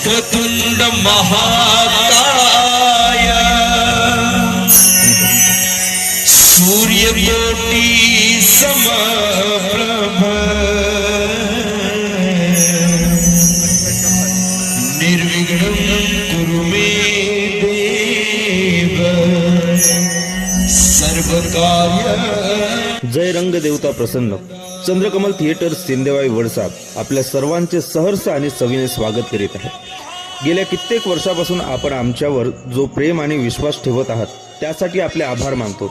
वक्रतुंड महाकाय। सूर्यकोटी समप्रभ। निर्विघ्न कुरु मे देव। सर्वकार्य जय रंग देवता प्रसन्न। चंद्रकमल थिएटर सिंदेवाई वडसाप आपल्या सर्वांचे सहर्ष आणि सविने स्वागत करीत आहे गेल्या कित्येक वर्षापासून आपण आमच्यावर जो प्रेम आणि विश्वास ठेवत आहात त्यासाठी आपले आभार मानतो.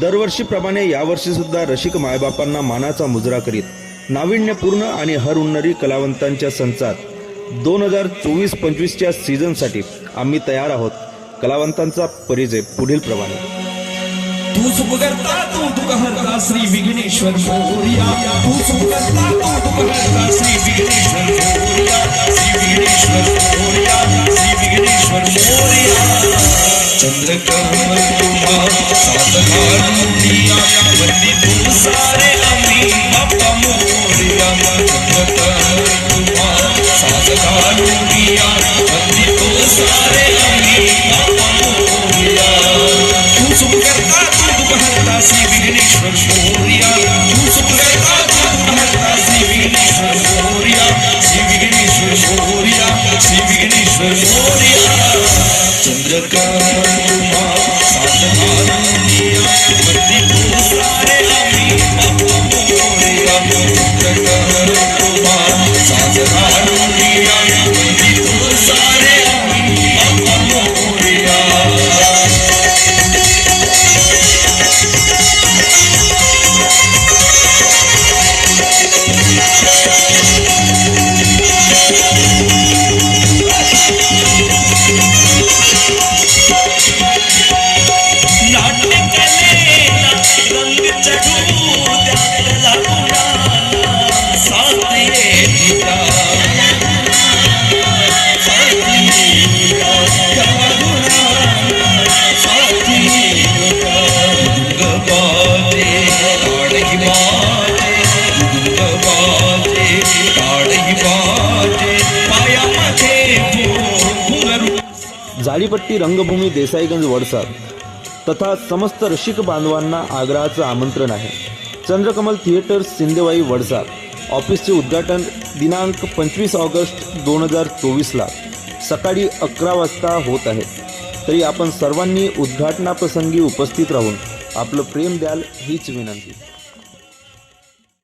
दरवर्षीप्रमाणे यावर्षी सुद्धा रसिक मायबापांना मानाचा मुजरा करीत नाविन्यपूर्ण आणि हर उन्नरी कलावंतांच्या संचात दोन हजार चोवीस पंचवीसच्या सीझनसाठी आम्ही तयार आहोत. कलावंतांचा परिचय पुढील प्रमाणे तू तू श्री विघ्नेश्वर मोरिया तू सुख तू दुःख श्री विघ्नेश्वर मोरिया श्री विघ्नेश्वर मोरिया श्री विघ्नेश्वर मोरया चंद्रकमल तुम्हा सात घालूनिया वंदितो सारे आम्ही बाप्पा मोरया चंद्रकमल तुम्हा सात घालूनिया वंदितो सारे श्री विघ्नेश्वर मोरया चंद्रकांत जाळीपट्टी रंगभूमी देसाईगंज वडसार तथा समस्त रसिक बांधवांना आग्रहाचं आमंत्रण आहे. चंद्रकमल थिएटर सिंदेवाई वडसार ऑफिसचे उद्घाटन दिनांक पंचवीस ऑगस्ट दोन हजार चोवीसला. सकाळी अकरा वाजता होत आहे. तरी आपण सर्वांनी उद्घाटनाप्रसंगी उपस्थित राहून आपलं प्रेम द्याल हीच विनंती.